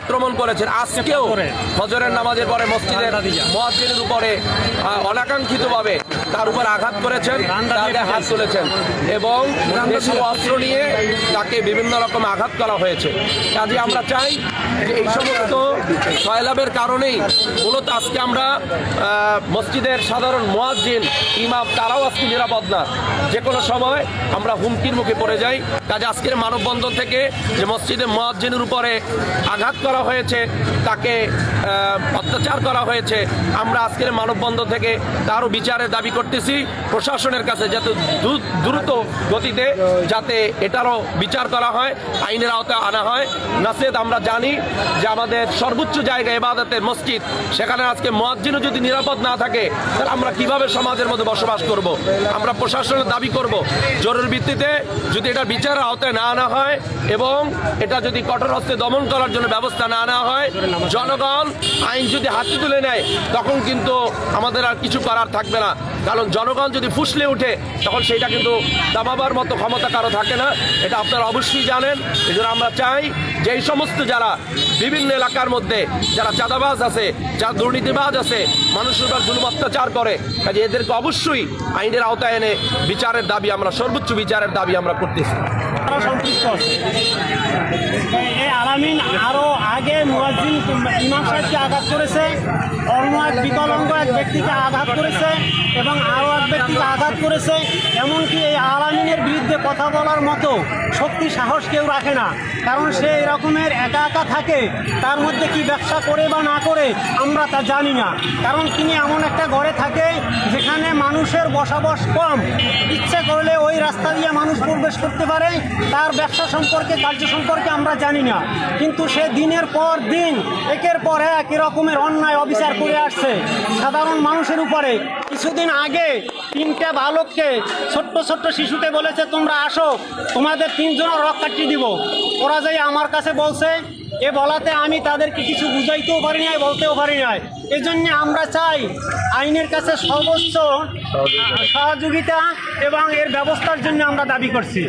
আক্রমণ করেছেন। আজকেও ফজরের নামাজের পরে মসজিদের মসজিদের উপরে অনাকাঙ্ক্ষিতভাবে তার উপর আঘাত করেছেন তাকে হাত তুলেছেন এবং অস্ত্র নিয়ে তাকে বিভিন্ন রকম আঘাত করা হয়েছে। কাজে আমরা চাই যে এই সমস্ত সয়লাভের কারণেই মূলত আজকে আমরা মসজিদের সাধারণ মোয়াজ্জিন ইমাম তারাও আজকে নিরাপদ না। যে কোনো সময় আমরা হুমকির মুখে পড়ে যাই। কাজে আজকের মানববন্ধন থেকে যে মসজিদের মোয়াজ্জিনের উপরে আঘাত করা হয়েছে, তাকে অত্যাচার করা হয়েছে। আমরা আজকের মানববন্ধন থেকে তারও বিচারের দাবি করতেছি প্রশাসনের কাছে, যাতে দ্রুত গতিতে যাতে এটারও বিচার করা হয়, আইনের আওতায় আনা হয়। নাসেদ, আমরা জানি যে আমাদের সর্বোচ্চ জায়গা এবাদতের মসজিদ, সেখানে আজকে মোয়াজ্জিনও যদি নিরাপদ না থাকে, তাহলে আমরা কীভাবে সমাজের মধ্যে বসবাস করব। আমরা প্রশাসনের দাবি করব। জরুরি ভিত্তিতে যদি এটা বিচারের আওতায় না আনা হয় এবং এটা যদি কঠোর হস্তে দমন করার জন্য ব্যবস্থা না নেওয়া হয়, জনগণ আইন যদি হাতে তুলে নেয়, তখন কিন্তু আমাদের আর কিছু করার থাকবে না। কারণ জনগণ যদি ফুসলে উঠে, তখন সেটা কিন্তু দাবাবার মতো ক্ষমতা কারও থাকে না। এটা আপনারা অবশ্যই জানেন। এই আমরা চাই যে এই সমস্ত যারা বিভিন্ন এলাকার মধ্যে যারা চাঁদাবাজ আছে, যারা দুর্নীতিবাজ আছে, মানুষের উপর জুলুম অত্যাচার করে, কাজে এদেরকে অবশ্যই আইনের আওতায় এনে বিচারের দাবি আমরা, সর্বোচ্চ বিচারের দাবি আমরা করতেছি। তারা সম্পৃক্ত আছে এই- আলামিন আরও আগে মুয়াজ্জিন ইমাম সাহেবকে আঘাত করেছে অন্য এক বিকলাঙ্গ এক ব্যক্তিকে আঘাত করেছে এবং আরও এক ব্যক্তিকে আঘাত করেছে। এমনকি এই আলামিনের বিরুদ্ধে কথা বলার মতো শক্তি, সাহস কেউ রাখে না। কারণ সে এরকমের একা একা থাকে, তার মধ্যে কি ব্যবসা করে বা না করে আমরা তা জানি না। কারণ তিনি এমন একটা ঘরে থাকে মানুষের বসবাস কম। ইচ্ছে করলে ওই রাস্তা দিয়ে মানুষ প্রবেশ করতে পারে, তার ব্যবসা সম্পর্কে, কার্য সম্পর্কে আমরা জানি না। কিন্তু সে দিনের পর দিন, একের পর এক এরকমের অন্যায় অবিচার করে আসছে। সাধারণ মানুষের উপরে কিছুদিন আগে তিনটে বালককে ছোট্ট ছোট্ট শিশুকে বলেছে, তোমরা আসো, তোমাদের তিনজনের রক কাটিয়ে দিব। ওরা যাই আমার কাছে বলছে এ বলাতে আমি তাদেরকে কিছু বুঝাইতেও পারি নাই বলতেও পারি নাই। এজন্য আমরা চাই আইনের কাছে সর্বোচ্চ সহযোগিতা। এবং এর ব্যবস্থার জন্য আমরা দাবি করছি।